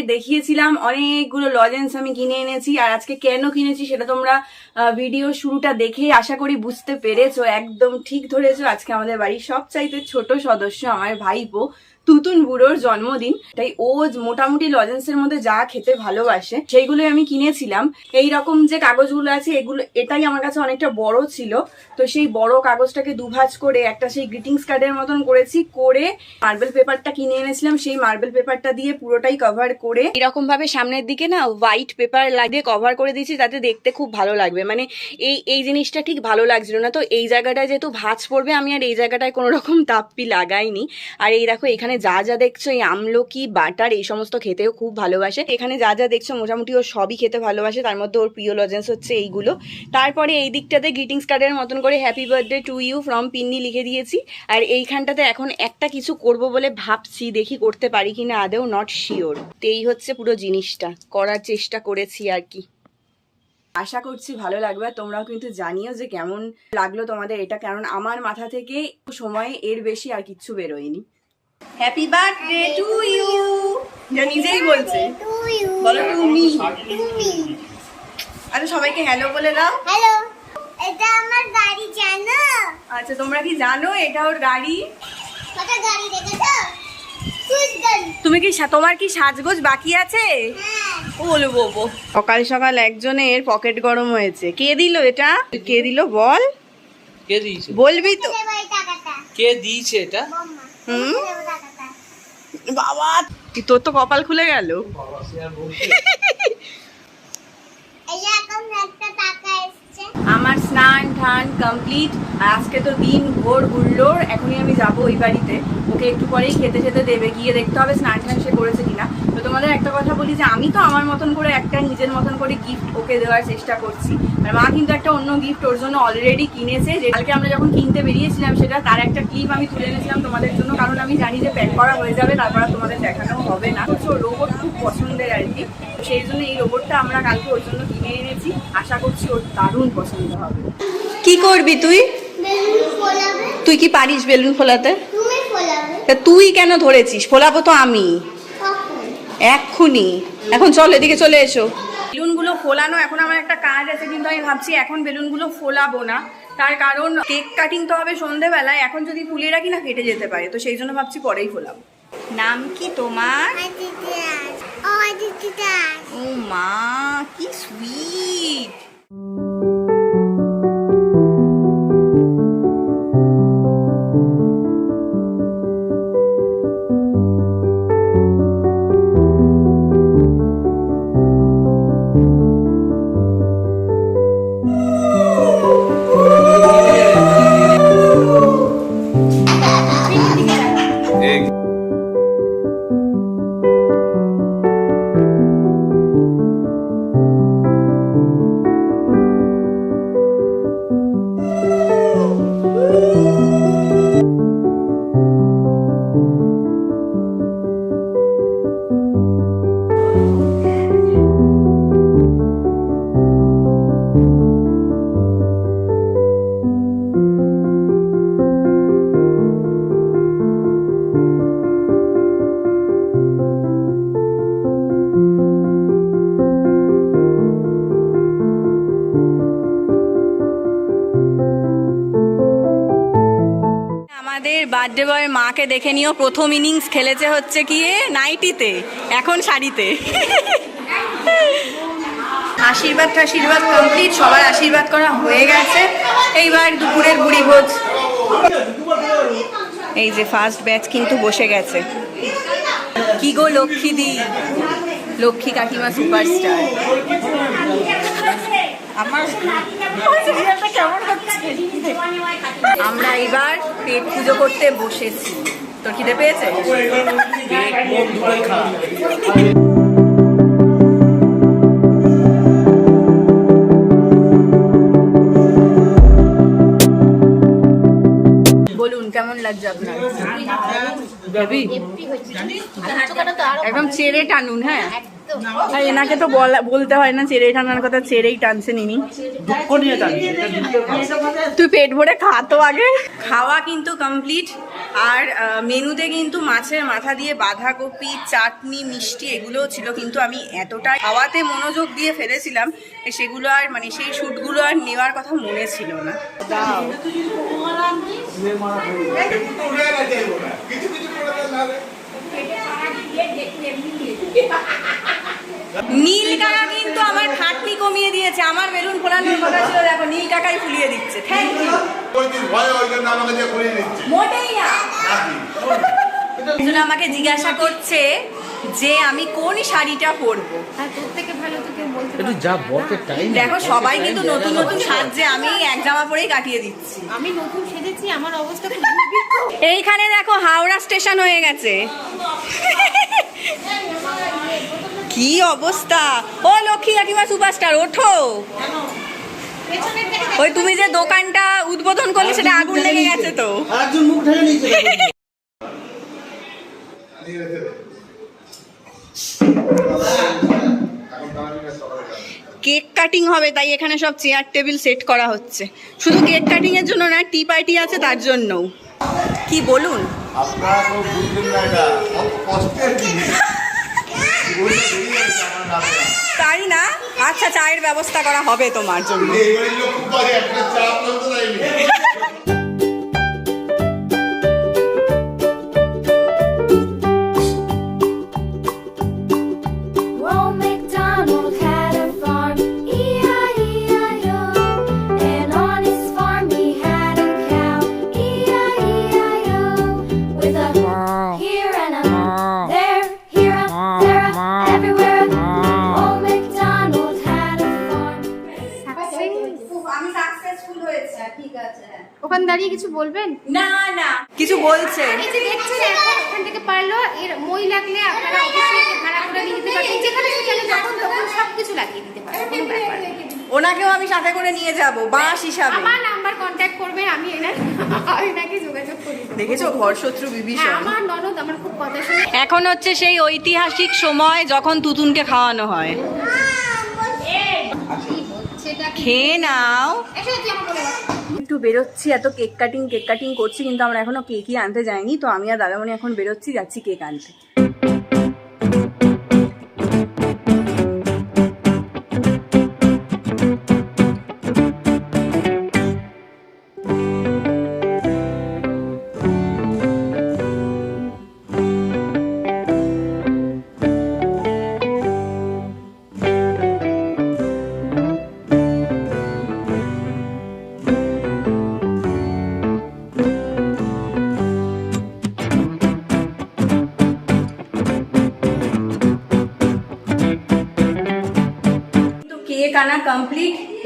তোমাদের দেখিয়েছিলাম, অনেকগুলো লজেন্স আমি কিনে এনেছি আর আজকে কেন কিনেছি সেটা তোমরা ভিডিও শুরুটা দেখে আশা করি বুঝতে পেরেছ। একদম ঠিক ধরেছো, আজকে আমাদের বাড়ির সব চাইতে ছোট সদস্য আমার ভাইপো। তুতুন বুড়োর জন্মদিন। তাই ও মোটামুটি লজেন্সের মধ্যে যা খেতে ভালোবাসে, সেইগুলোই আমি কিনেছিলাম। এই রকম যে কাগজগুলো আছে, এগুলো এটাই আমার কাছে অনেকটা বড় ছিল। তো সেই বড় কাগজটাকে দুভাজ করে একটা সেই গ্রিটিংস কার্ডের মতন করেছি, করে মার্বেল পেপারটা কিনে এনেছিলাম। সেই মার্বেল পেপারটা দিয়ে পুরোটাই কভার করে এরকম ভাবে সামনের দিকে না হোয়াইট পেপার লাগিয়ে কভার করে দিয়েছি যাতে দেখতে খুব ভালো লাগবে। মানে এই এই জিনিসটা ঠিক ভালো লাগছিল না। তো এই জায়গাটায় যেহেতু ভাঁজ পড়বে, আমি আর এই জায়গাটায় কোনো রকম তাপ্পি লাগাইনি। আর এই দেখো, এখানে যা যা দেখছ, এই আমলকি, বাটার, এই সমস্ত খেতেও খুব ভালোবাসে। এখানে যা যা দেখছ, মোটামুটি ও সবই খেতে ভালোবাসে। তার মধ্যে ওর প্রিয় লজেন্স হচ্ছে এইগুলো। তারপরে এই দিকটাতে গ্রিটিংস কার্ডের মতন করে happy birthday to you from Pinni লিখে দিয়েছি। আর এইখানটাতে এখন একটা কিছু করব বলে ভাবছি, দেখি করতে পারি কিনা আদেও নট শিওর তো এই হচ্ছে পুরো জিনিসটা, করার চেষ্টা করেছি আর কি। আশা করছি ভালো লাগবে তোমরাও কিন্তু জানিও যে কেমন লাগল তোমাদের এটা, কারণ আমার মাথা থেকে সময় এর বেশি আর কিচ্ছু বেরোয়নি। হ্যাপি বার্থডে টু ইউ যা নিজেই বলছে। বলো তুমি আচ্ছা সবাইকে হ্যালো বলে দাও। হ্যালো এটা আমার গাড়ি জানো? আচ্ছা তোমরা কি জানো এটা ওর গাড়ি? কত গাড়ি দেখেছ? তুমি কি সা- তোমার কি সাজগোজ বাকি আছে? হ্যাঁ। বলব সকাল সকাল একজনের পকেট গরম হয়েছে। কে দিল এটা? কে দিল? বল। কে দিয়েছে? বলবি তো। কে দিয়েছে এটা? হুম? বাবা কি তোর তো কপাল খুলে গেল। আমার স্নান কমপ্লিট আজকে তো দিন ভোর হুল্লোর এখনই আমি যাব ওই বাড়িতে। ওকে একটু পরেই খেতে খেতে দেবে, গিয়ে দেখতে হবে স্নান ঠান সে করেছে কিনা। তো তোমাদের একটা কথা বলি যে, আমি তো আমার মতন করে একটা নিজের মতন করে গিফট ওকে দেওয়ার চেষ্টা করছি। আর মা কিন্তু একটা অন্য গিফট ওর জন্য অলরেডি কিনেছে, যে কালকে আমরা যখন কিনতে বেরিয়েছিলাম সেটা, তার একটা ক্লিপ আমি তুলে এনেছিলাম তোমাদের জন্য, কারণ আমি জানি যে প্যাক করা হয়ে যাবে, তারপর তোমাদের দেখানো হবে না। তো রোবট খুব পছন্দের আর কি। তো সেই জন্য এই রোবটটা আমরা কালকে ওর জন্য কিনে এনেছি। আশা করছি ওর দারুণ পছন্দ হবে। কি করবি তুই? তুই কি পারিস বেলুন ফোলাতে? তা তুই কেন ধরেছিস? ফোলাবো তো আমি। এক্ষুনি। এখন চল এদিকে চলে এসো। বেলুনগুলো ফোলানো এখন আমার একটা কাজ আছে কিন্তু আমি ভাবছি এখন বেলুনগুলো ফোলাবো না। তার কারণ কেক কাটিং তো হবে সন্ধেবেলায় এখন যদি ফুলিয়ে রাখি না কেটে যেতে পারে তো সেই জন্য ভাবছি পরেই ফোলাবো। নাম কি তোমার? ও বার্থডে বয়ের মাকে দেখে নিও প্রথম ইনিংস খেলেছে হচ্ছে কি নাইটিতে এখন শাড়িতে। আশীর্বাদ আশীর্বাদ কমপ্লিট সবার আশীর্বাদ করা হয়ে গেছে। এইবার দুপুরের বুড়ি ভোজ। এই যে ফার্স্ট ব্যাচ কিন্তু বসে গেছে। কি গো লক্ষ্মী দি লক্ষ্মী কাকিমা সুপারস্টার আমার কেমন আমরা এবার পেট পুজো করতে বসেছি। তোর খিদে পেয়েছে? বলুন কেমন লাগছে আপনার? একদম চেড়ে টানুন হ্যাঁ? আর এনাকে তো বলা- বলতে হয় না চেড়ে টানার কথা চেড়েই টানছেন ইনি তুই পেট ভরে খা তো আগে। খাওয়া কিন্তু কমপ্লিট আর মেনুতে কিন্তু মাছের মাথা দিয়ে বাঁধাকপি চাটনি মিষ্টি এগুলোও ছিল কিন্তু আমি এতটা খাওয়াতে মনোযোগ দিয়ে ফেলেছিলাম যে সেগুলো আর মানে সেই শ্যুটগুলো আর নেওয়ার কথা মনে ছিল না। দাও। নীল কাকা কিন্তু আমার খাটনি কমিয়ে দিয়েছে আমার বেলুন ফোলানোর কথা ছিল দেখো নীল কাকাই ফুলিয়ে দিচ্ছে। থ্যাংক ইউ মোটেই না। আমাকে জিজ্ঞাসা করছে যে আমি কোন শাড়িটা পরবো। বলতে একটু যা টাইম দেখো সবাই কিন্তু নতুন নতুন সাজছে আমি এক জামা পরেই কাটিয়ে দিচ্ছি। আমি নতুন সেজেছি আমার অবস্থা খুব এইখানে দেখো হাওড়া স্টেশন হয়ে গেছে। কি অবস্থা? ও লক্ষ্মী কাকিমা সুপারস্টার ওঠো। ওই তুমি যে দোকানটা উদ্বোধন করলে সেটা আগুন লেগে গেছে তো। আরেকজন মুখ ঢেকে নিয়েছে। কেক কাটিং হবে তাই এখানে সব চেয়ার টেবিল সেট করা হচ্ছে। শুধু কেক কাটিং এর জন্য না টি পার্টি আছে তার জন্যও। কি বলুন? আপনারা তো বুঝলেন না এটা কষ্টের জিনিস বইটা বেরিয়ে যাচ্ছে আমার নামে না। তাই না? আচ্ছা চায়ের ব্যবস্থা করা হবে তোমার জন্য। ওখানে দাঁড়িয়ে কিছু বলবেন? না না। কিছু বলছে। এই যে দেখছেন এখন ওখান থেকে পারল এর মই লাগলে আপনারা অবশ্যই ভাড়া করে নিয়ে যেতে পারবেন। যেখানে সেখানে যখন তখন সব কিছু লাগিয়ে দিতে কোনো ব্যাপার ওনাকেও আমি সাথে করে নিয়ে যাব বাঁশ হিসাবে। আমার নাম্বার কন্ট্যাক্ট করবেন আমি এনার এনাকে যোগাযোগ করি দেখেছ ঘর শত্রু হ্যাঁ বিভীষণ আমার ননদ আমার খুব কথা শুনে এখন হচ্ছে সেই ঐতিহাসিক সময় যখন তুতুনকে খাওয়ানো হয়। খেয়ে নাও। একটু বেরোচ্ছি এত কেক কাটিং কেক কাটিং করছি কিন্তু আমরা এখনও কেকই আনতে যাইনি তো আমি আর দাদামণি এখন বেরোচ্ছি যাচ্ছি কেক আনতে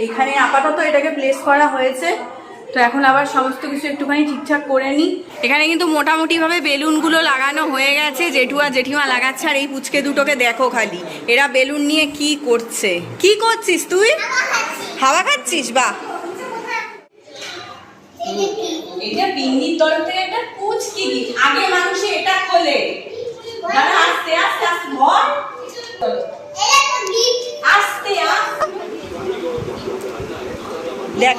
এখানে আপাতত এটাকে প্লেস করা হয়েছে। তো এখন আবার সমস্ত কিছু একটুখানি ঠিকঠাক করে নিই। এখানে কিন্তু মোটামুটি ভাবে বেলুনগুলো লাগানো হয়ে গেছে। জেঠুয়া জেঠিমা লাগাচ্ছে আর এই পুচকে দুটোকে দেখো খালি। এরা বেলুন নিয়ে কি করছে? কি করছিস তুই? হাওয়া খাচ্ছিস? বাহ। এটা পিন্নির তরফ থেকে একটা পুচকি। গিফট আগে মানুষে এটা খোলে। দাঁড়া আস্তে আস্তে আস্তে ধর। আস্তে আস্তে। দেখ।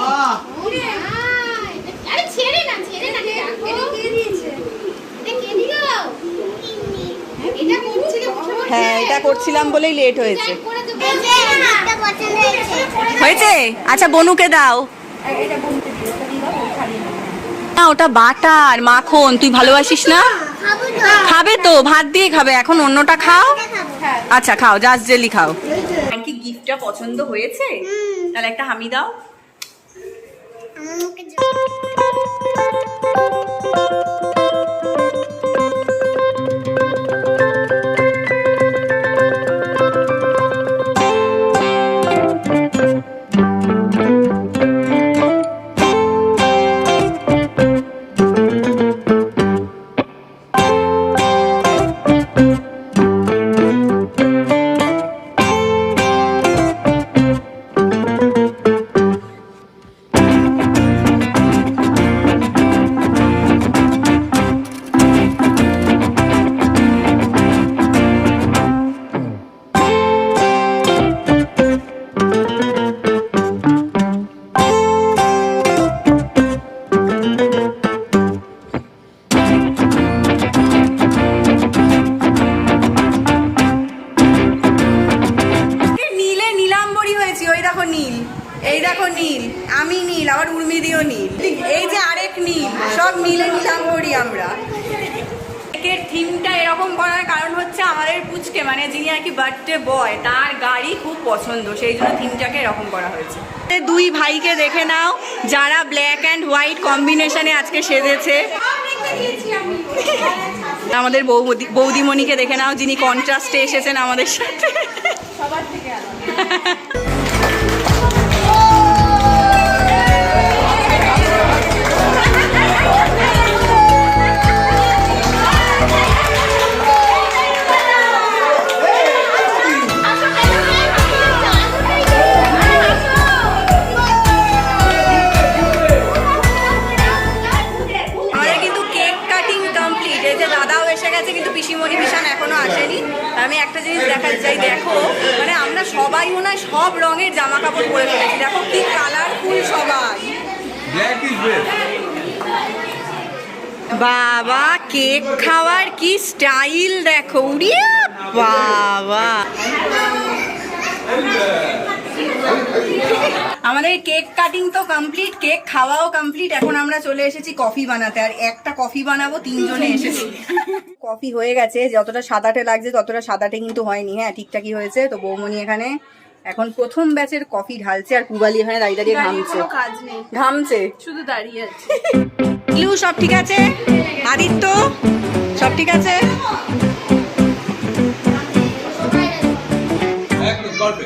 হ্যাঁ এটা করছিলাম বলেই লেট হয়েছে। হয়েছে হয়েছে? আচ্ছা বনুকে দাও। না ওটা বাটার মাখন তুই ভালোবাসিস না? খাবে তো। ভাত দিয়ে খাবে। এখন অন্যটা খাও। আচ্ছা খাও জাস্ট জেলি খাও। আর কি গিফটটা পছন্দ হয়েছে? তাহলে একটা হামি দাও। আমার মুখে মানে যিনি আর কি বার্থডে বয় তার গাড়ি খুব পছন্দ সেই জন্য থিমটাকে এরকম করা হয়েছে। দুই ভাইকে দেখে নাও যারা ব্ল্যাক অ্যান্ড হোয়াইট কম্বিনেশনে আজকে সেজেছে। আমাদের বৌদি বৌদিমণিকে দেখে নাও যিনি কন্ট্রাস্টে এসেছেন আমাদের সাথে। আমাদের একটা যাই দেখো। মানে আমরা সবাই মনে হয় সব রঙের জামা কাপড় পরে ফেলেছি। দেখো কি কালারফুল সবাই। বাবা কেক খাওয়ার কি স্টাইল দেখো। উড়িয়া বাবা। আমাদের কেক কাটিং তো কমপ্লিট কেক খাওয়াও কমপ্লিট এখন আমরা চলে এসেছি কফি বানাতে আর একটা কফি বানাবো তিনজনে এসেছি। কফি হয়ে গেছে যতটা সাদাটে লাগছে ততটা সাদাটে কিন্তু হয়নি। হ্যাঁ ঠিকঠাকই হয়েছে তো বৌমনি এখানে। এখন প্রথম ব্যাচের কফি ঢালছে আর পুবালি এখানে দাঁড়িয়ে দাঁড়িয়ে ঘামছে। ঘামছে? শুধু দাঁড়িয়ে আছে। ইলু সব ঠিক আছে? আদিত্য সব ঠিক আছে? একদম গল্পে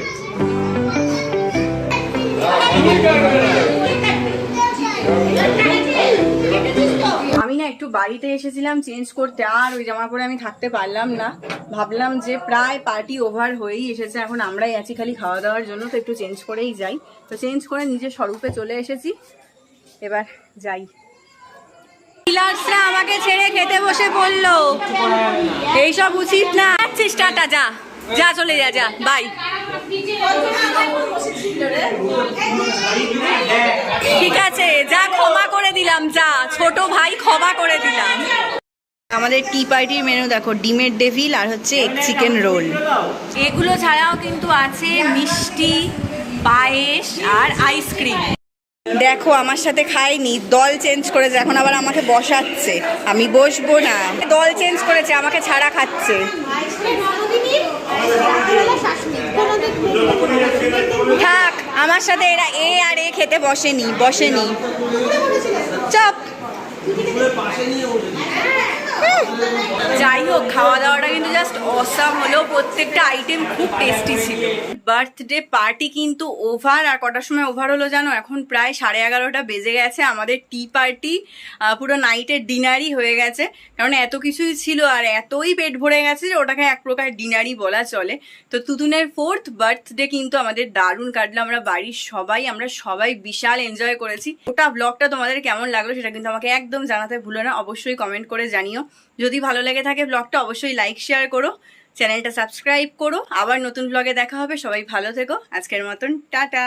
আমি না একটু বাড়িতে এসেছিলাম চেঞ্জ করতে, আর ওই জামা পরে আমি থাকতে পারলাম না। ভাবলাম যে প্রায় পার্টি ওভার হয়েই এসেছে, এখন আমরাই আছি খালি খাওয়া দাওয়ার জন্য, তো একটু চেঞ্জ করেই যাই। তো চেঞ্জ করে নিজের স্বরূপে চলে এসেছি। এবার যাই। আমাকে ছেড়ে খেতে বসে পড়ল। এইসব উচিত না। যাচ্ছিস, টাটা, যা। যা চলে যা যা বাই ঠিক আছে যা ক্ষমা করে দিলাম যা ছোট ভাই ক্ষমা করে দিলাম। আমাদের টি পার্টির মেনু দেখো ডিমের ডেভিল আর হচ্ছে এগ চিকেন রোল এগুলো ছাড়াও কিন্তু আছে মিষ্টি পায়েস আর আইসক্রিম দেখো আমার সাথে খাইনি দল চেঞ্জ করেছে এখন আবার আমাকে বসাচ্ছে। আমি বসবো না। দল চেঞ্জ করেছে আমাকে ছাড়া খাচ্ছে। থাক আমার সাথে এরা এ আর এ খেতে বসেনি বসেনি। চপ। যাই হোক খাওয়া দাওয়াটা কিন্তু জাস্ট অসাম হলো প্রত্যেকটা আইটেম খুব টেস্টি ছিল। বার্থডে পার্টি কিন্তু ওভার আর কটার সময় ওভার হলো জানো? এখন প্রায় সাড়ে এগারোটা বেজে গেছে, আমাদের টি পার্টি পুরো নাইটের ডিনারই হয়ে গেছে। কারণ এত কিছুই ছিল আর এতই পেট ভরে গেছে যে ওটাকে এক প্রকার ডিনারই বলা চলে। তো তুতুনের ফোর্থ বার্থডে কিন্তু আমাদের দারুণ কাটলো। আমরা বাড়ির সবাই, আমরা সবাই বিশাল এনজয় করেছি। ওটা ব্লগটা তোমাদের কেমন লাগল সেটা কিন্তু আমাকে একদম জানাতে ভুলো না। অবশ্যই কমেন্ট করে জানিও। যদি ভালো লেগে থাকে ব্লগটা অবশ্যই লাইক শেয়ার করো চ্যানেলটা সাবস্ক্রাইব করো। আবার নতুন ব্লগে দেখা হবে, সবাই ভালো থেকো। আজকের মতন, টাটা!